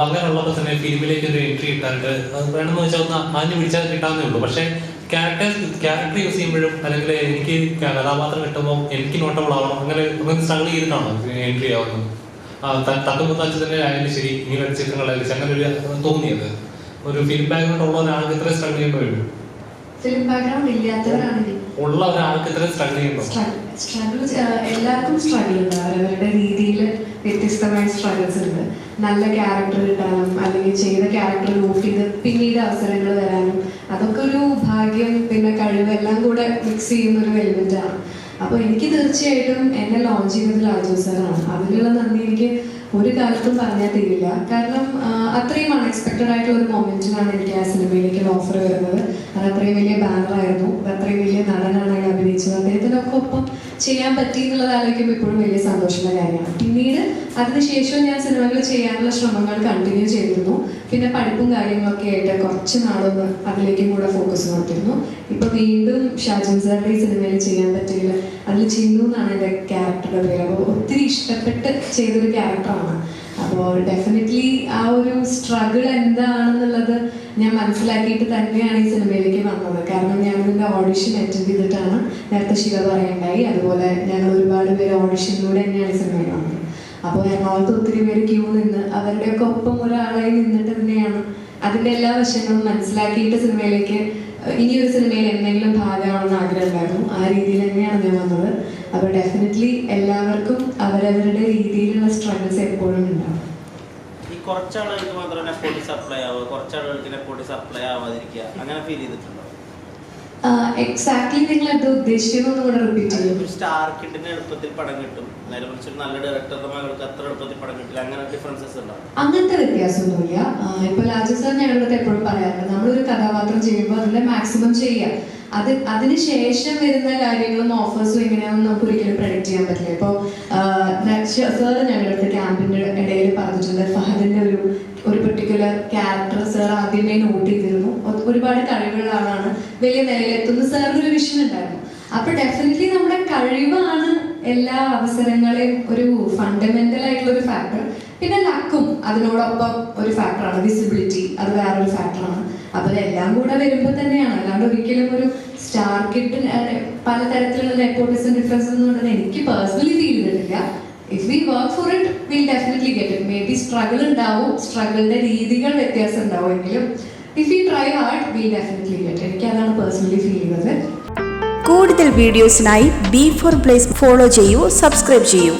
അങ്ങനെയുള്ളപ്പോൾ തന്നെ ഫിലിമിലേക്ക് ഒരു എൻട്രി ഇട്ടാണ്ട് അത് വേണമെന്ന് വെച്ചാൽ ഒന്ന് ആഞ്ഞു പിടിച്ചാൽ കിട്ടാന്നേ ഉള്ളൂ. പക്ഷേ ക്യാരക്ടർ ക്യാരക്ടർ യൂസ് ചെയ്യുമ്പോഴും അല്ലെങ്കിൽ എനിക്ക് കഥാപാത്രം കിട്ടുമ്പോൾ എനിക്ക് നോട്ടബിൾ ആവണം. അങ്ങനെ അങ്ങനെ സ്ട്രഗിൾ ചെയ്തിട്ടാണോ എൻട്രി ആവുന്നത്? തട്ടുമുത്താച്ച് തന്നെ ആയാലും ശരി ഇങ്ങനെ ചിത്രങ്ങളായാലും അങ്ങനെ ഒരു തോന്നിയത്. ഒരു ഫിലിം ബാക്ക്ഗ്രൗണ്ട് ഉള്ള ഒരാൾക്ക് ഇത്ര സ്ട്രഗിൾ ചെയ്യേണ്ടി വരും ഫിലിം ബാക്ക്ഗ്രൗണ്ട് ഇല്ലാത്തവരാണെങ്കിൽ ഉള്ള ഒരാൾക്ക് ഇത്ര സ്ട്രഗിൾ ചെയ്യണ്ടോ സ്ട്രഗിൾ എല്ലാവർക്കും സ്ട്രഗിൾ ഉണ്ട് അവരവരുടെ രീതിയിൽ വ്യത്യസ്തമായ സ്ട്രഗിൾസ് ഉണ്ട്. നല്ല ക്യാരക്ടർ കിട്ടാനും അല്ലെങ്കിൽ ചെയ്ത ക്യാരക്ടർ നോട്ട് ചെയ്ത് പിന്നീട് അവസരങ്ങൾ വരാനും അതൊക്കെ ഒരു ഭാഗ്യം പിന്നെ കഴിവ് എല്ലാം കൂടെ മിക്സ് ചെയ്യുന്ന ഒരു എലിമെന്റ് ആണ്. അപ്പോൾ എനിക്ക് തീർച്ചയായിട്ടും എന്നെ ലോഞ്ച് ചെയ്തത് രാജു സാറാണ് അതിലുള്ള നന്ദി എനിക്ക് ഒരു കാലത്തും പറഞ്ഞാൽ തീരില്ല. കാരണം അത്രയും അൺഎക്സ്പെക്റ്റഡ് ആയിട്ടുള്ള ഒരു മൊമെന്റിലാണ് എനിക്ക് ആ സിനിമയിലേക്ക് ഓഫർ വരുന്നത്. അത് അത്രയും വലിയ ബാനറായിരുന്നു അത് അത്രയും വലിയ നടനാണ് അഭിനയിച്ചത് അദ്ദേഹത്തിനൊക്കെ ഒപ്പം ചെയ്യാൻ പറ്റി എന്നുള്ളത് ആലോചിക്കുമ്പോൾ ഇപ്പോഴും വലിയ സന്തോഷമുള്ള കാര്യമാണ്. പിന്നീട് അതിനുശേഷം ഞാൻ സിനിമകൾ ചെയ്യാനുള്ള ശ്രമങ്ങൾ കണ്ടിന്യൂ ചെയ്തിരുന്നു. പിന്നെ പഠിപ്പും കാര്യങ്ങളൊക്കെ ആയിട്ട് കുറച്ച് നാളൊന്ന് അതിലേക്കും കൂടെ ഫോക്കസ് നടത്തിയിരുന്നു ഇപ്പൊ വീണ്ടും ഷാജൻ സാറിന്റെ ഈ സിനിമയിൽ ചെയ്യാൻ പറ്റിയില്ല. അതിൽ ചിന്നു എന്നാണ് എന്റെ ക്യാരക്ടറുടെ പേര്. അപ്പോൾ ഒത്തിരി ഇഷ്ടപ്പെട്ട് ചെയ്തൊരു ക്യാരക്ടറാണ് അപ്പോൾ ഡെഫിനറ്റ്ലി ആ ഒരു സ്ട്രഗിൾ എന്താണെന്നുള്ളത് ഞാൻ മനസ്സിലാക്കിയിട്ട് തന്നെയാണ് ഈ സിനിമയിലേക്ക് വന്നത്. കാരണം ഞാൻ ഇതിന്റെ ഓഡിഷൻ അറ്റൻഡ് ചെയ്തിട്ടാണ് നേരത്തെ ശിവ പറയുണ്ടായി. അതുപോലെ ഞങ്ങൾ ഒരുപാട് പേര് ഓഡിഷനിലൂടെ തന്നെയാണ് സിനിമയിൽ വന്നത്. അപ്പോൾ എറണാകുളത്ത് ഒത്തിരി പേര് ക്യൂ നിന്ന് അവരുടെയൊക്കെ ഒപ്പം ഒരാളായി നിന്നിട്ട് തന്നെയാണ് അതിന്റെ എല്ലാ വശങ്ങളും മനസ്സിലാക്കിയിട്ട് സിനിമയിലേക്ക് ഇനി ഒരു സിനിമയിൽ എന്തെങ്കിലും ഭാഗമാണെന്ന് ആഗ്രഹം ഉണ്ടായിരുന്നു. ആ രീതിയിൽ തന്നെയാണ് ഞാൻ വന്നത്. അപ്പോൾ ഡെഫിനറ്റ്ലി എല്ലാവർക്കും അവരവരുടെ രീതിയിലുള്ള സ്ട്രഗിൾസ് എപ്പോഴും ഉണ്ടാവും. കുറച്ചാളുകൾക്ക് മാത്രമേ നെപ്പോട്ടി സപ്ലൈ ആവുക കുറച്ചാളുകൾക്ക് നെപ്പോട്ടി സപ്ലൈ ആവാതിരിക്കുക. അങ്ങനെ ഫീൽ ചെയ്തിട്ടുണ്ടോ? എക്സാക്ട്ലി നിങ്ങൾ എന്താ ഉദ്ദേശിച്ചതെന്ന് കൂടെ റിപ്പീറ്റ് ചെയ്യും. സ്റ്റാർ കിഡിന് എളുപ്പത്തിൽ പടം കിട്ടും. നേരെ മറിച്ച് ഒരു നല്ല ഡയറക്ടറുടെ മകൾക്ക് അത്ര എളുപ്പത്തിൽ പടം കിട്ടില്ല. അങ്ങനെ ഡിഫറൻസസ് ഉണ്ടാവും അങ്ങനത്തെ വ്യത്യാസമൊന്നുമില്ല. ഇപ്പൊ രാജു സാർ ഞങ്ങളുടെ എപ്പോഴും പറയാറുണ്ട് നമ്മളൊരു കഥാപാത്രം ചെയ്യുമ്പോൾ അതിന്റെ മാക്സിമം ചെയ്യുക. അത് അതിനുശേഷം വരുന്ന കാര്യങ്ങളും ഓഫേഴ്സും എങ്ങനെയാണെന്ന് നമുക്ക് ഒരിക്കലും പ്രൊഡക്റ്റ് ചെയ്യാൻ പറ്റില്ല. ഇപ്പോൾ സാർ ഞങ്ങളുടെ അടുത്ത് ക്യാമ്പിന്റെ ഇടയിൽ പറഞ്ഞിട്ടുണ്ട് ഒരു പെർട്ടിക്കുലർ ക്യാരക്ടർ ആദ്യമേ നോട്ട് ചെയ്തിരുന്നു. ഒരുപാട് കഴിവുള്ള ആളാണ്. വലിയ നിലയിലെത്തുന്ന. സാറിന് ഒരു വിഷൻ ഉണ്ടായിരുന്നു. അപ്പൊ ഡെഫിനറ്റ്ലി നമ്മുടെ കഴിവാണ് എല്ലാ അവസരങ്ങളെയും ഒരു ഫണ്ടമെന്റൽ ആയിട്ടുള്ള ഒരു ഫാക്ടർ പിന്നെ ലക്കും അതിനോടൊപ്പം ഒരു ഫാക്ടറാണ് വിസിബിലിറ്റി അത് വേറൊരു ഫാക്ടറാണ് അപ്പൊ ഇതെല്ലാം കൂടെ വരുമ്പോൾ തന്നെയാണ്. അല്ലാണ്ട് ഒരിക്കലും ഒരു സ്റ്റാർ കിട്ട് പലതരത്തിലുള്ള നെപ്പോട്ടിസം ഡിഫറൻസ് എന്ന് പറയുന്നത് എനിക്ക് പേഴ്സണലി ഫീൽ ചെയ്തിട്ടില്ല. If we work for it will definitely get it may be struggle ഉണ്ടാവും. സ്ട്രഗിളിന്റെ രീതികൾ വ്യത്യാസം ഉണ്ടാവുമെങ്കിലും if you try hard will definitely get എനിക്ക് അതാണ് പേഴ്സണലി ഫീൽ ചെയ്യുന്നത്. കൂടുതൽ വീഡിയോസിനായി ബി ഫോർ പ്ലേസ് ഫോളോ ചെയ്യൂ സബ്സ്ക്രൈബ് ചെയ്യൂ.